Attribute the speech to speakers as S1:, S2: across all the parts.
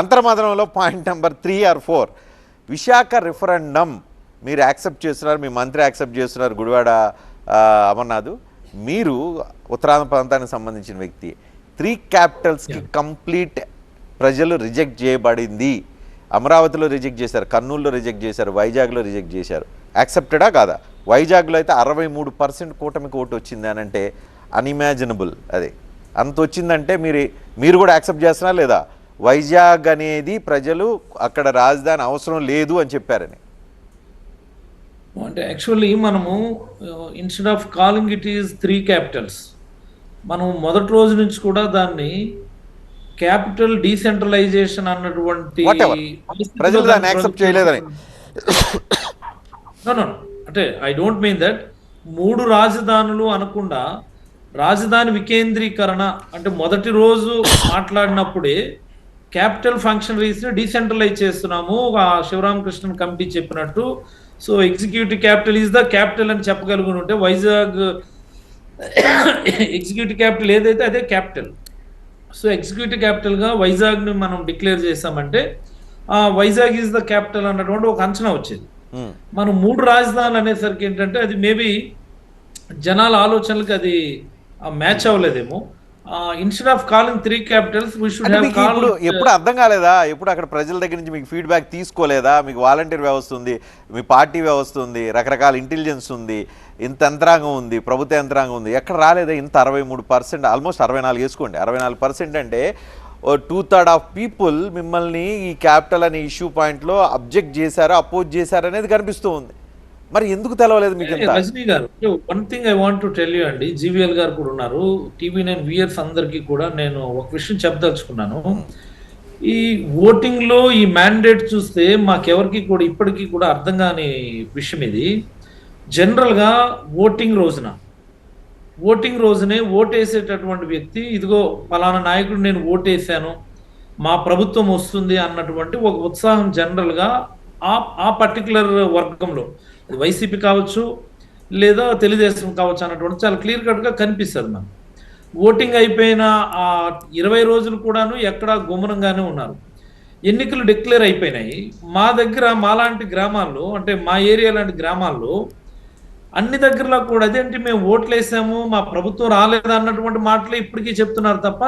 S1: అంతర్మాదనంలో point number three or four. Visakha referendum మీరు accept చేస్తున్నారు మీ మంత్రి యాక్సెప్ట్ చేస్తున్నారు గుడివాడ అమర్నాథ్. మీరు ఉత్తరాంధ్ర ప్రాంతానికి సంబంధించిన వ్యక్తి. త్రీ క్యాపిటల్స్కి కంప్లీట్ ప్రజలు రిజెక్ట్ చేయబడింది. అమరావతిలో రిజెక్ట్ చేశారు కర్నూలులో రిజెక్ట్ చేశారు వైజాగ్లో రిజెక్ట్ చేశారు. యాక్సెప్టెడా కాదా? వైజాగ్లో అయితే అరవై మూడు పర్సెంట్ కూటమికి ఓటు వచ్చింది అని అంటే అన్ఇమాజినబుల్ అది. అంత వచ్చిందంటే మీరు మీరు కూడా యాక్సెప్ట్ చేస్తున్నారా లేదా? వైజాగ్ అనేది ప్రజలు అక్కడ రాజధాని అవసరం లేదు అని చెప్పారని.
S2: అంటే యాక్చువల్లీ మనము instead of calling it is three capitals మనం మొదటి రోజు నుంచి కూడా దాన్ని క్యాపిటల్ డీసెంట్రలైజేషన్ అన్నటువంటి
S1: ప్రజలు దాన్ని యాక్సెప్ట్ చేయలేదని.
S2: అంటే ఐ డోంట్ మీన్ దట్ మూడు రాజధానులు అనకుండా రాజధాని వికేంద్రీకరణ అంటే మొదటి రోజు మాట్లాడినప్పుడే క్యాపిటల్ ఫంక్షనరీస్ని డీసెంట్రలైజ్ చేస్తున్నాము. శివరామకృష్ణన్ కమిటీ చెప్పినట్టు. So executive capital is the capital అని చెప్పగలుగుని ఉంటే వైజాగ్ ఎగ్జిక్యూటివ్ క్యాపిటల్ ఏదైతే అదే క్యాపిటల్. సో ఎగ్జిక్యూటివ్ క్యాపిటల్గా వైజాగ్ని మనం డిక్లేర్ చేసామంటే ఆ, వైజాగ్ ఈజ్ ద క్యాపిటల్ అన్నటువంటి ఒక అంచనా వచ్చేది.
S1: ఉమ్.
S2: మనం మూడు రాజధానులు అనేసరికి ఏంటంటే అది మేబీ జనాల ఆలోచనలకు అది match అవ్వలేదేమో. Instead of calling three capitals
S1: ఇప్పుడు ఎప్పుడు అర్థం కాలేదా? ఎప్పుడు అక్కడ ప్రజల దగ్గర నుంచి మీకు ఫీడ్బ్యాక్ తీసుకోలేదా? మీకు వాలంటీర్ వ్యవస్థ ఉంది మీ పార్టీ వ్యవస్థ ఉంది రకరకాల ఇంటెలిజెన్స్ ఉంది ఇంత యంత్రాంగం ఉంది ప్రభుత్వ యంత్రాంగం ఉంది. ఎక్కడ రాలేదా? ఇంత అరవై మూడు పర్సెంట్ ఆల్మోస్ట్ అరవై నాలుగు వేసుకోండి. అరవై నాలుగు పర్సెంట్ అంటే టూ థర్డ్ ఆఫ్ పీపుల్ మిమ్మల్ని ఈ క్యాపిటల్ అనే ఇష్యూ పాయింట్లో అబ్జెక్ట్ చేశారు అపోజ్ చేశారు అనేది కనిపిస్తూ ఉంది. మరి ఎందుకు తెలవలేదు మీకు
S2: Rajini garu one thing I want to tell you అండి జీవీఎల్ గారు కూడా ఉన్నారు. టీవీ నైన్ వియర్స్ అందరికీ కూడా నేను ఒక విషయం చెప్పదలుచుకున్నాను. ఈ ఓటింగ్లో ఈ మ్యాండేట్ చూస్తే మాకెవరికి కూడా ఇప్పటికీ కూడా అర్థం కాని విషయం ఇది. జనరల్గా ఓటింగ్ రోజున ఓటింగ్ రోజునే ఓటేసేటటువంటి వ్యక్తి ఇదిగో పలానా నాయకుడు నేను ఓటేసాను మా ప్రభుత్వం వస్తుంది అన్నటువంటి ఒక ఉత్సాహం జనరల్గా ఆ ఆ పర్టికులర్ వర్గంలో. అది వైసీపీ కావచ్చు లేదా తెలుగుదేశం కావచ్చు అన్నటువంటి చాలా క్లియర్ కట్గా కనిపిస్తుంది మనకు. ఓటింగ్ అయిపోయిన ఆ ఇరవై రోజులు కూడాను ఎక్కడ గుమరంగానే ఉన్నారు. ఎన్నికలు డిక్లేర్ అయిపోయినాయి. మా దగ్గర మాలాంటి గ్రామాల్లో అంటే మా ఏరియా లాంటి గ్రామాల్లో అన్ని దగ్గరలో కూడా అదేంటి మేము ఓట్లు వేసాము మా ప్రభుత్వం రాలేదు అన్నటువంటి మాటలే ఇప్పటికీ చెప్తున్నారు తప్ప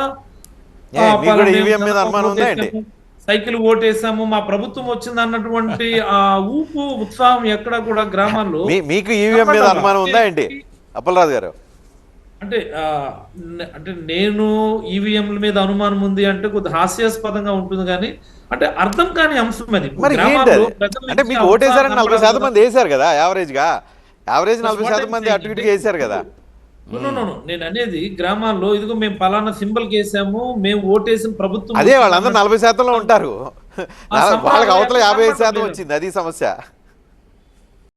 S2: సైకిల్ ఓటేసాము మా ప్రభుత్వం వచ్చింది అన్నటువంటి ఆ ఊపు ఉత్సాహం ఎక్కడ కూడా గ్రామాల్లో
S1: మీకు ఈవీఎం మీద అనుమానం ఉందా ఏంటి అప్పలరాజు గారు
S2: అంటే అంటే నేను ఈవీఎంల మీద అనుమానం ఉంది అంటే కొద్ది హాస్యాస్పదంగా ఉంటుంది కానీ అంటే అర్థం కాని అంశం అది
S1: అంటే మీకు ఓటేసారని నలభై శాతం. మంది వేశారు కదా యావరేజ్గా యావరేజ్ నలభై శాతం మంది అటు. ఇటుగా వేశారు కదా.
S2: నేను అనేది గ్రామాల్లో ఇదిగో మేము పలానా సింబల్ కేసాము మేము ఓటేసిన ప్రభుత్వం
S1: అదే వాళ్ళందరూ నలభై శాతంలో ఉంటారు. వాళ్ళకి అవతల యాభై ఐదు శాతం. వచ్చింది అది సమస్య.